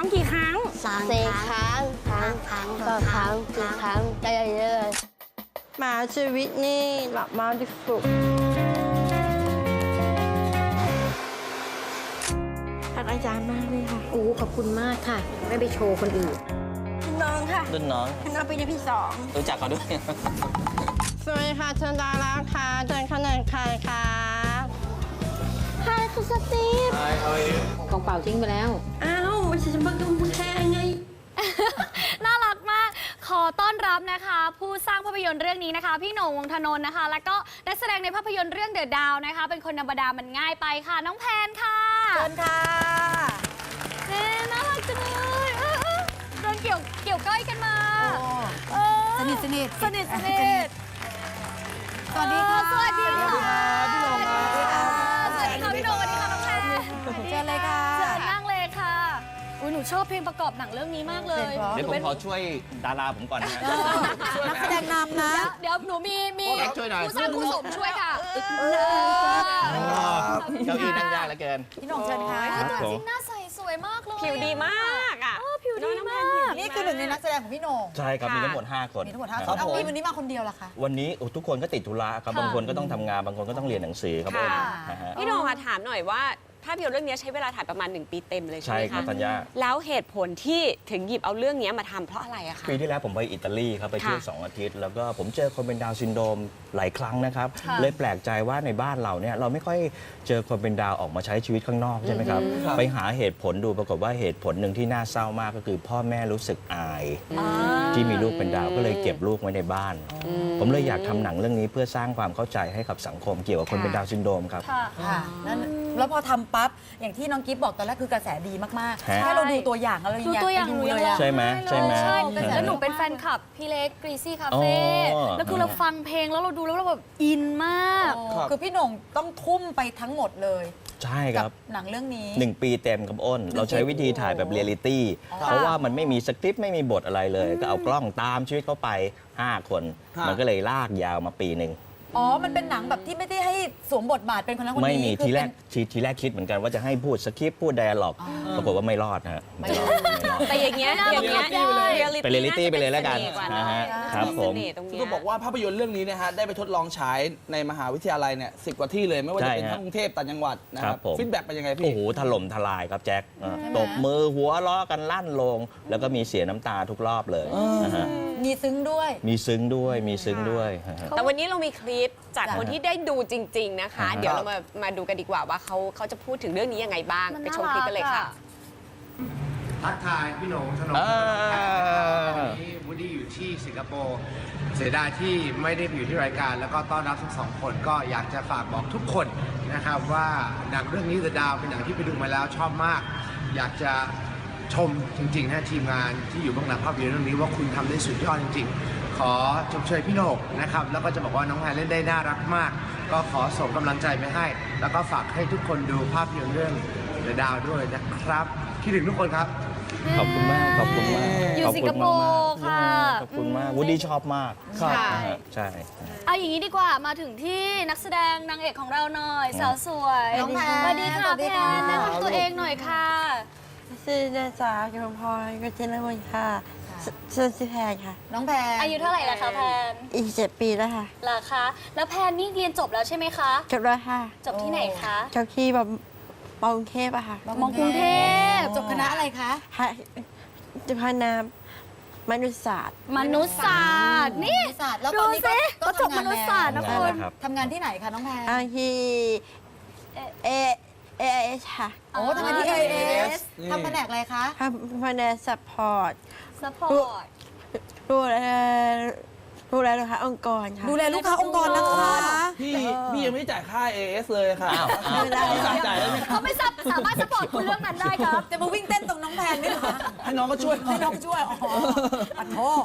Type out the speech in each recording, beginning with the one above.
ร้องกี่ครั้งสองสี่คครั้งรั้งครั้งครั้งก็ครั้งสี่ครั้งใจเยอะหมาชีวิตนี่หลับมากที่สุดทักอาจารย์มากเลยค่ะโอ้ขอบคุณมากค่ะ ไม่ไปโชว์คนอื่นน้องค่ะรุ่นน้องน้องปีนี้พี่สองรู้จักเขาด้วยสวัสดีค่ะเชิญดาราค่ะเชิญขนาดใครคะใครคือสตีฟของเปล่าทิ้งไปแล้ว อ้าว ไม่ใช่ฉันเพิ่งดูแค่ไง น่ารักมาก ขอต้อนรับนะคะ ผู้สร้างภาพยนตร์เรื่องนี้นะคะ พี่โหน่งวงธนนท์นะคะ แล้วก็นักแสดงในภาพยนตร์เรื่องเดอะดาวนะคะ เป็นคนธรรมดามันง่ายไปค่ะ น้องแพนค่ะเชิญค่ะเน่น่ารักจังเลยเออเออโดนเกี่ยวเกี่ยวก้อยกันมาเออสนิทสนิทสนิทสนิท สวัสดีค่ะสวัสดีค่ะพี่โหน่งครับสวัสดีค่ะสวัสดีค่ะพี่โหน่งสวัสดีค่ะน้องแพน เชิญเลยค่ะ นูชอบเพลงประกอบหนังเรื่องนี้มากเลย เดี๋ยวผมขอช่วยดาราผมก่อนนะฮะ นักแสดงนำนะ เดี๋ยวเดี๋ยวหนูมีมีโอ้แม็กซ์ช่วยหน่อย ผู้สร้างผู้สมช่วยค่ะเก้าอี้นั่งยากเหลือเกิน พี่หน่องเชิญค่ะ ครับตัวผจริมงหน้าใสสวยมากเลยผิวดีมากอะเออผิวดีมาก นี่คือหนึ่งในนักแสดงของพี่โหน่งใช่ครับ มีทั้งหมด 5 คนมีทั้งหมดห้านะครันบเอาผมพี่วันนี้มาคนเดียวเหรอคะ วันนี้โอ้ทุกคนก็ติดธุระครับ บางคนก็ต้องทำงาน บางคนก็ต้องเรียนหนังสือครับผมค่ะ นะฮะ พี่โหน่งอะถามหน่อยว่า ภาพยนตร์เรื่องนี้ใช้เวลาถ่ายประมาณ 1 ปีเต็มเลยใช่ใช่ไหมครับคะธัญญา แล้วเหตุผลที่ถึงหยิบเอาเรื่องนี้มาทำเพราะอะไรอะคะ ปีที่แล้วผมไปอิตาลีครับไปเที่ยวค่ะ สองอาทิตย์ แล้วก็ผมเจอคนเป็นดาวน์ซินโดรมหลายครั้งนะครับ ค่ะเลยแปลกใจว่าในบ้านเราเนี่ยเราไม่ค่อยเจอคนเป็นดาวออกมาใช้ชีวิตข้างนอกใช่ไหมครับ ไปหาเหตุผลดูปรากฏว่าเหตุผลหนึ่งที่น่าเศร้ามากก็คือ พ่อแม่รู้สึกอายที่มีลูกเป็นดาวก็เลยเก็บลูกไว้ในบ้าน ผมเลยอยากทำหนังเรื่องนี้เพื่อสร้างความเข้าใจให้กับสังคมเกี่ยวกับคนเป็นดาวน์ซินโดรมครับ ค่ะ ค่ะนั่นแล้วพอทำปั๊บอย่างที่น้องกิฟบอกตอนแรกคือกระแสดีมากฮะๆให้เราดูตัวอย่างอะไรดูตัวอย่างหนูยังเลยร้อะองใช่ไหมเลยใช่ไหมใช่กระแสแล้วหนูเป็นแฟนคลับพี่เล็กกรีซี่คาอ๋เฟ่อแล้วคือเราฟังเพลงแล้วเราดูแล้วเราแบบอินมาก คือพี่โหน่งต้องทุ่มไปทั้งหมดเลยใช่คกัรับหนังเรื่องนี้หนึ่งปีเต็มกับอ้น เราใช้วิธีถ่ายแบบเรียลิตี้เพราะว่ามันไม่มีสคริปต์ไม่มีบทอะไรเลย ก็เอากล้องตามชีวิตเขาไป 5 คน มันก็เลยลากยาวมาปีหนึ่ง อ๋อ มันเป็นหนังแบบที่ไม่ได้ให้สวมบทบาทเป็นคนนั้นคนนี้ไม่มีคือทีแรกเป็น ทีทีแรกคิดเหมือนกันว่าจะให้พูดสคริปต์พูดไดอะล็อก ปรากฏว่าไม่รอดนะฮะ ไม่รอดไม่รอด แต่อย่างเงี้ยไม่น่าอย่างเงี้ยลงได้ไปเรียลลิตี้ไปเลยแล้วกันน่าจะเป็นะฮะเสครับผมเสน่ห์ตรงเนี้ยก็บอกว่าภาพยนตร์เรื่องนี้นะฮะได้ไปทดลองฉายในมหาวิทยาลัยเนี่ยสิกว่าที่เลยไม่ว่าจะเป็นใช่ฮะทั้งกรุงเทพต่างจังหวัดนะคครัรับบผมฟีดแบ็กเป็นยังไงโอ้พี่โหถล่มทลายครับแจ็คเออตบมือหัวล้อกันลั่นลง แล้วก็มีเสียน้ำตาทุกรอบเลยนะฮะมีซึ้งด้วย มีซึ้งด้วย มีซึ้งด้วยฮะแต่วันนี้เรามีคลิปจากจ้ะคนที่ได้ดูจริง ๆ นะคะอ่าฮะเดี๋ยวเรามามาดูกันดีกว่าว่าเขาเขาจะพูดถึงเรื่องนี้ยังไงบ้างมันไปน่าชมคลิปกันเลยค่ะรักอะ ทักทายพี่โหนงชนกอ่าวันนี้วูดดี้อยู่ที่สิงคโปร์เสียดายที่ไม่ได้ไปอยู่ที่รายการ แล้วก็ต้อนรับทั้งสองคนก็อยากจะฝากบอกทุกคนนะครับว่าหนังเรื่องนี้ The Down เป็นหนังที่ไปดูมาแล้วชอบมาก อยากจะชมจริงๆนะทีมงานที่อยู่เบื้องหลังภาพยนตร์เรื่องนี้ว่าคุณทำได้สุดยอดจริง ๆ ขอชมเชยพี่โหนกนะครับแล้วก็จะบอกว่าน้องแพรเล่นได้น่ารักมาก ก็ขอส่งกำลังใจไปให้ แล้วก็ฝากให้ทุกคนดูภาพยนตร์เรื่อง The Down ด้วยนะครับคิดถึงทุกคนครับ ขอบคุณมากขอบคุณมากอยู่ขอบสิงคุคณโปมากร์ๆค่ะ ขอบคุณมากวูดดี้ชอบมากค่ะนะฮะใช่เอาอย่างนี้ดีกว่ามาถึงที่นักแสดงนางเอกของเราหน่อยสาวสวยน้องแพนสวัสดีค่ะสวัสดีแพค่ะนแนะนำตัวเองหน่อยค่ะชื่อนางสาวกมพรกจินมนค่ะเชิญสิแพรค่ะ น้องแพรอายุเท่าไหร่แล้วคะแพนอีกเจ็ดปีแล้วค่ะล่ะคะ แล้วแพนนี่เรียนจบแล้วใช่ไหมคะจบแล้วค่ะ จบที่ไหนคะจบที่แบบ มอกรุงเทพอะค่ะมองกรุงเทพจบคณะอะไรคะค่ะจะพานามมนุษยศาสตร์ มนุษยศาสตร์นี่มนุษยศาสตร์แล้วตอนนี้ดูก็สิก็ก็จบทำงานมนุษยศาสตร์นะทำงานคุแล้ณวครับ ทำงานที่ไหนคะน้องแพรอาที่เอเอเอชค่ะโอ้ทำงานที่อ่า AS นี่ทำแผนกอะไรคะทำภายในซัพพอร์ต สปอร์ตดูแล ดูแลลูกค้าองค์กรค่ะ ดูแลลูกค้าองค์กรนะคะ พี่พี่ยังไม่ได้จ่ายค่า AS เลยค่ะอ้าวอ้าวพี่สั่งจ่ายแล้วเนี่ยเขาไม่สามสามารถสปอร์ตคุณเรื่องนั้นได้ครับ จะมาวิ่งเต้นตรงน้องแพนด้วยเหรอคะให้น้องก็ช่วยให้น้องช่วย อ๋อปัดโทษ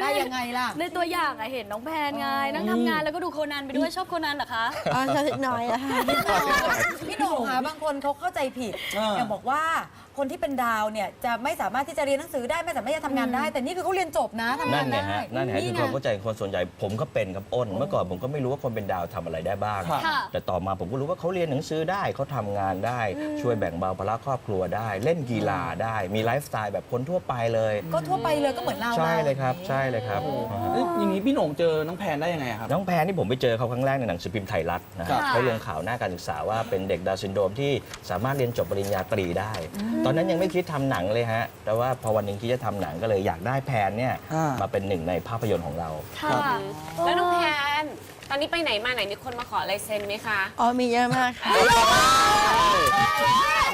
ได้ยังไงล่ะ ในตัวอย่างอะเห็นน้องแพนไงนั่งทำงานแล้วก็ดูโคนันไปด้วยชอบโคนันเหรอคะ อ๋อชอบนิดหน่อยอะค่ะพี่โหน่งคะบางคนเขาเข้าใจผิดอ่าอย่างบอกว่าโคคนที่เป็นดาวเนี่ยจะไม่สามารถที่จะเรียนหนังสือได้ไม่สามารถจะทำงานได้ แต่นี่คือเขาเรียนจบนะทำนั่งานนไงได้ฮะนั่นไงคือไงความเข้าใจของคนส่วนใหญ่ผมก็เป็นครับอ้น เมื่อก่อนผมก็ไม่รู้ว่าคนเป็นดาวทำอะไรได้บ้างครับค่ะ แต่ต่อมาผมก็รู้ว่าเขาเรียนหนังสือได้เขาทำงานได้ ช่วยแบ่งเบาภาระครอบครัวได้ เล่นกีฬาได้มีไลฟ์สไตล์แบบคนทั่วไปเลย ก็ทั่วไปเลยก็เหมือนเราใช่เลยครับาใช่เลยครับเอ้ยอย่างนี้พี่โหน่งเจอน้องแพนได้ยังไงอะครับ น้องแพนที่ผมไปเจอเขาครั้งแรกในหนังสือพิมพ์ไทยรัฐนะคครัรับบเขาลงข่าวหน้าการศึกษาว่าเป็นเด็กดาวน์ซินโดรมที่สามารถเรียนจบปริญญาตรีได้ ตอนนั้นยังไม่คิดทำหนังเลยฮะ แต่ว่าพอวันหนึ่งคิดจะทำหนังก็เลยอยากได้แพนเนี่ยอ่าม มาเป็นหนึ่งในภาพยนตร์ของเรา ค่ะแล้วน้องแพนตอนนี้ไปไหนมาไหนมีคนมาขอลายเซ็นไหมคะ อ๋อมีเยอะมากค่ะ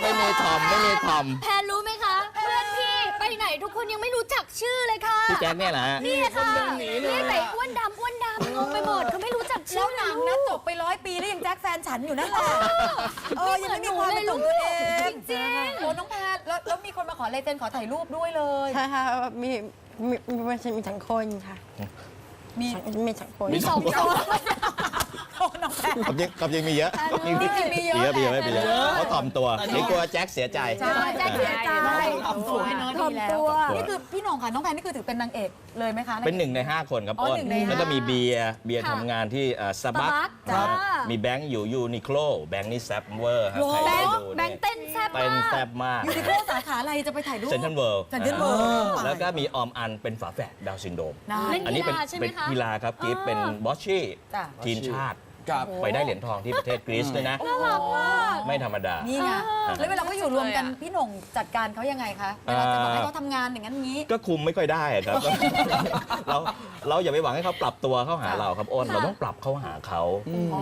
ไม่มีทอมไม่มีทอมแพนรู้ไหมคะ เพื่อนพี่ไปไหนทุกคนยังไม่รู้จักชื่อเลยค่ะพี่แจ๊คเนี่ยนะฮะ นี่ค่ะนี่ไหนอ้วนดำอ้วนดำงงไปหมดเขาไม่รู้จัก แล้ชื่วอหนังนั้นจบไปร้อยปีแล้วยังแจ็คแฟนฉันอยู่นั่นแหละเออยังไม่มีความเป็นของตัวเองจริงโอ้น้องแพทแล้วแล้วมีคนมาขอลายเซ็นขอถ่ายรูปด้วยเลยใช่ค่ะมีมีมีมีมีทั้งคนค่ะ มีมีทั้งคน มีสองคน โอ้น้องแพทกับยังกับยังมีเยอะมีเยอะมีเยอะมีเยอะไม่มีเยอะเยอะเขาถ่อมตัวนี่กลัวแจ็คเสียใจ ใช่แจ็คเสียใจทำสวยเนอะถ่อดีมแล้ว ตัวนี่คือพี่หน่องค่ะน้องแพนนี่คือถือเป็นนางเอกเลยไหมคะ เป็นหนึ่งใน 5 คนครับอ๋ออ้นหนึ่งในห้าแล้วก็มีเบียร์เบียร์ค่ะทำงานที่สบัค Starbucks ครับจ้ามีมีแบงค์อยู่ยูนิโคลแบงค์นี่แซบเวอร์ครับใครแบได้งค์ดูแบงค์เต้นแซ่บเต้นมากแซบมากยูนิโคสาขาอะไรจะไปถ่ายรูปเซนทันเวิลด์ Central World แล้วก็มีออมอันเป็นฝาแฝดดาวน์ซินโดรม นะ เล่นอันนี้เป็นกีฬาใช่ไหมเป็นคะ กีฬาครับกิฟเป็นบอชชี่จ้ะ ทีมชาติ ครับ ไปได้เหรียญทองที่ประเทศกรีซด้วยนะไม่ธรรมดา นี่ไงอ่าแล้วเวลาเขาอยู่รวมกันพี่หน่งจัดการเขายังไงคะเวลาจะบอกให้เขาทำงานอย่างนั้นอย่างนี้ ก็คุมไม่ค่อยได้อะครับ เราเราอย่าไปหวังให้เขาปรับตัวเข้าหาค่ะเราครับอ้นค่ะเราต้องปรับเข้าหาเขา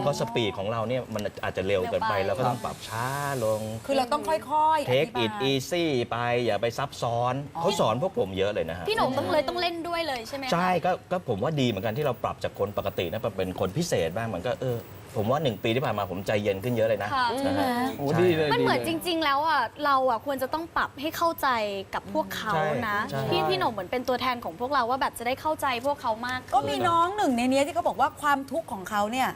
เพราะสปีดของเราเนี่ยมันอาจจะเร็วเกินไปเร็วไป เราก็ต้องปรับช้าลง คือเราต้องค่อยๆ take อ it ธิบาย easy ไปอย่าไปซับซ้อนเขาสอนพวกผมเยอะเลยนะฮะ พี่หนุ่มต้องเลยต้องเล่นด้วยเลยใช่ไหมคะ ใช่ก็ก็ผมว่าดีเหมือนกันที่เราปรับจากคนปกตินะมาเป็นคนพิเศษบ้างมันก็เออ ผมว่าหนึ่งปีที่ผ่านมาผมใจเย็นขึ้นเยอะเลยนะค่ะ นะฮะโอ้ใช่ดีเลยมันเหมือนดีจลย ริง ๆ แล้วอะเราอะควรจะต้องปรับให้เข้าใจกับพวกเขานะใช่ใช่ พี่พี่หนุ่มเหมือนเป็นตัวแทนของพวกเราว่าแบบจะได้เข้าใจพวกเขามากก็มีน้องหนึ่งในเนี้ยที่เขาบอกว่าความทุกข์ของเขาเนี่ย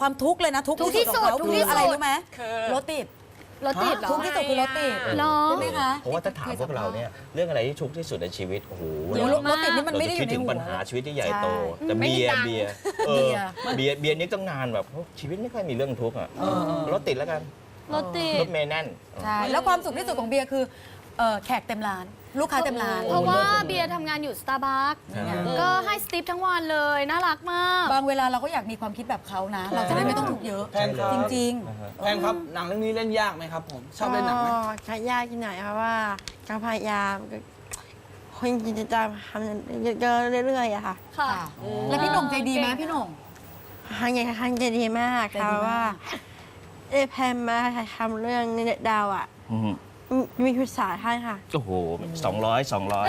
ความทุกข์เลยนะทุกข์ทุกข์ที่สุดของเขาที่สุดทุกข์ที่คืออะไรสุดรู้ไหมคือ รถติด รถติดเหรอ ทุกข์ที่สุดคือรถติดเหรอ ใช่ไหมคะเพราะว่าถ้าถามพวกเราเนี่ยเรื่องอะไรที่ทุกข์ที่สุดในชีวิตโอ้โหเดี๋ยวรถรถติดนี่มันเราไม่ได้จะอคิดยู่ในถึงหัว ปัญหาชีวิตที่ใหญ่โต ใช่แต่ไม่เบีมียร์ตังค์ เบียร์เออเบียร์เบียร์เบียร์นี่ต้องนานแบบโอ้ชีวิตไม่ค่อยมีเรื่องทุกข์อะรถติดแล้วกันรถติรดถเมล์แน่น ใช่แล้วความสุขที่สุดของเบียร์คือเอ่อแขกเต็มร้าน ลูกค้าเต็มร้าน เพราะว่าเบียร์ทำงานอยู่สตาร์บัคใช่ก็ให้สติปทั้งวันเลย น่ารักมาก บางเวลาเราก็อยากมีความคิดแบบเขานะ เราจะได้ไม่ต้องทุกข์เยอะ แพนครับ จริง แพนครับหนังเรื่องนี้เล่นยากไหมครับผมชอบเล่นหนังไหม ก็ใช้ยากที่ไหนเพราะว่าการพยายามคนจิตจะทำเยอะๆเรื่อยๆอะค่ะๆค่ะค่ะแล้วพี่หน่งใจดีไหมพี่หน่งทางใหญ่ทางจะดีมากใจดีค่ะมาก ว่าเอแพมมาทำเรื่องเน็ตดาวอะ อืมมีมีภาษาให้ค่ะ โอ้โหสองร้อยสองร้อย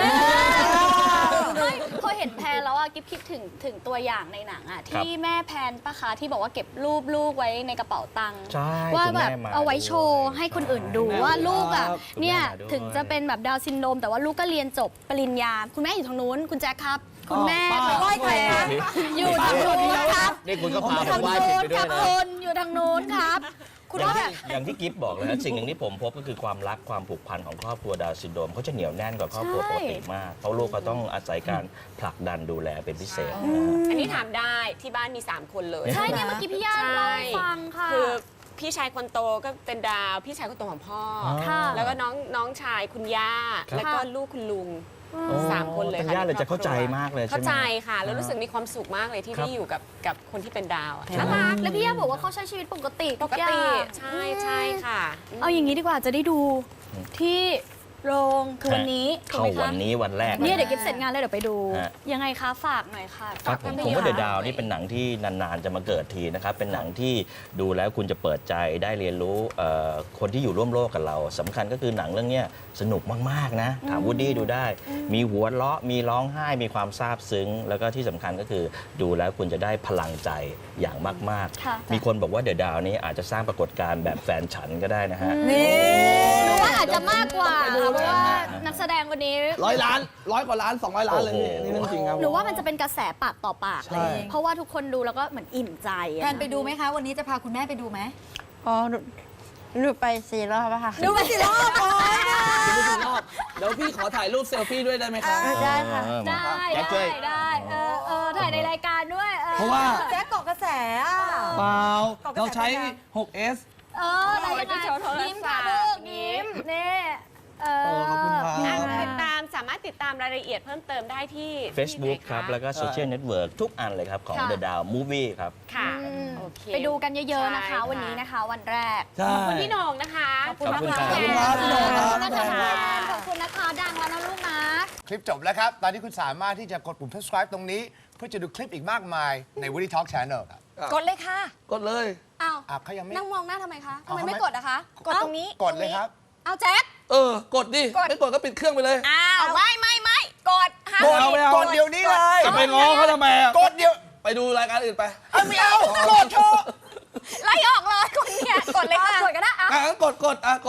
ไม่พอเห็นแพนแล้วอะกิ๊บคิดถึงถึงตัวอย่างในหนังอะครับที่แม่แพนปะคะที่บอกว่าเก็บรูปลูกไว้ในกระเป๋าตังค์ใช่ว่าคุณแบม่บมเอาไว้โชว์ให้คนอื่นดูว่าลูกอะครับเนี่ยคุณแม่มาด้วย ถึงจะเป็นแบบดาวน์ซินโดรมแต่ว่าลูกก็เรียนจบปริญญา คุณแม่อยู่ทางนู้น คุณแจ๊คครับ คุณแม่อ๋อไปไหว้ใครคะอยู่ทางนู้นครับนี่คุณก็พาอยู่ผทามงไหว้นู้ผิดนไปด้ครัวยบนะ คุณอยู่ทางนู้นครับ คุณอย่างว่าที่อย่างที่กิฟบอกเลยนะสิ่งหนึ่งที่ผมพบก็คือความรักความผูกพันของครอบครัวดาวน์ซินโดรมเขาจะเหนียวแน่นกว่าครอบครัวปกติมากเพราะลูกเขาต้องอาศัยการผลักดันดูแลเป็นพิเศษนะฮะ อันนี้ถามได้ที่บ้านมี 3 คนเลย ใช่เนี่ยเมื่อกี้พี่ย่าเล่าให้ฟังค่ะ คือพี่ชายคนโตก็เป็นดาว พี่ชายคนโตของพ่ออค่ะ แล้วก็น้องน้องชายคุณย่าครับแล้วก็ลูกคุณลุง สามคนเลยทางค่ะญาติเลยในจะเข้าใจครอบครัวมากเลยใช่ไหมเข้าใจค่ะ แล้วรู้สึกมีความสุขมากเลยที่ครับได้อยู่กับกับคนที่เป็นดาวอะใช่น่ารักแล้วพี่ย่าบอกว่าเขาใช้ชีวิตปกติปทุกอย่าติงใช่ใช่ค่ะ เอาอย่างนี้ดีกว่าจะได้ดูที่ โรงคือวันนี้ถูกเข้าไหมวัคะนนี้วันแรกเนี่ยเดี๋ยวเก็บเสร็จงานเลยเดี๋ยวไปดู ฮะ ยังไงคะฝากหน่อยค่ะครับผมผมว่าเดอะดาวนี่เป็นหนังที่นาน ๆ จะมาเกิดทีนะครับ เป็นหนังที่ดูแล้วคุณจะเปิดใจได้เรียนรู้เอ่อคนที่อยู่ร่วมโลกกับเราสำคัญก็คือหนังเรื่องเนี้ยสนุกมาก ๆ นะ ถามวูดดี้ดูได้ มีหัวเราะมีร้องไห้มีความซาบซึ้ง แล้วก็ที่สำคัญก็คือดูแล้วคุณจะได้พลังใจอย่างมาก ค่ะ ๆ มีคนบอกว่าเดอะดาวนี้อาจจะสร้างปรากฏการณ์แบบแฟนฉันก็ได้นะฮะ นี่หนูว่าอาจจะมากกว่าค่ะเพราะว่านักแสดงคนนี้ ร้อยล้านร้อยกว่าล้านสองร้อยล้านเลยนี่โอ้โหนี่เรื่องจริงครับหนูว่ามันจะเป็นกระแสปากต่อปากใช่เลยเพราะว่าทุกคนดูแล้วก็เหมือนอิ่มใจอะแพนไปดูไหมคะ วันนี้จะพาคุณแม่ไปดูไหมอ๋อดูดูไปสี่รอบอะค่ะ ดูมาสิรอบก่อนนะแล้วพี่ขอถ่ายรูปเซลฟี่ด้วยได้ไหมครับ ได้ค่ะ เออได้ แจ็คช่วยได้ได้ เออเออถ่ายในรายการด้วยออเพราะว่า แจ็คเกาะกระแสอะ เปล่าขอบคุณเราใช้ค่ะ 6s เอออะไรยังไงไปโชว์โทรศัพท์ยิ้มค่ะลูกยิ้มนี่ เออเออขอบคุณครับ อะติดตามสามารถติดตามรายละเอียดเพิ่มเติมได้ที่ Facebook ที่ไหนะครับ แล้วก็โซเชียลเน็ตเวิร์กทุกอันเลยครับ ของ ค่ะ The Dow Movie ครับ ค่ะอืมโอเค ไปดูกันเยอะ ๆ นะคะ ใช่ค่ะ วันนี้นะคะ วันแรก ใช่ ขอบคุณพี่โหน่งนะคะขอบคุณขอบคุณมากครับๆขอบคุณครับพี่โหน่งครับขอบคุณนะคะ ขอบคุณนะคะ ดังแล้วนะลูกนะ คลิปจบแล้วครับ ตอนนี้คุณสามารถที่จะกดปุ่ม subscribe ตรงนี้ เพื่อจะดูคลิปอีกมากมายใน Woody Talk Channel ครับกดเลยค่ะกดเลย อ้าว อะเขายังไม่ นั่งมองหน้าทำไมคะทำเอาไมทำไมไม่ กดอะคะกดตรงนี้ กดเลยครับ เอาแจ็ค เออ กดดิไม่กดก็ปิดเครื่องไปเลย อ้าวไม่ไม่ไม่กดห้ามกดเอาไม่เอา กดเดี๋ยวนี้เลย จะไปง้อเขาทำไมอะกดเดี๋ยวไปดูรายการอื่นไปเอาไม่เอากดเถอะไล่ออกเลยคนเนี้ยกดเลยค่ะกดก็ได้อะอะงั้นกดกดอะกด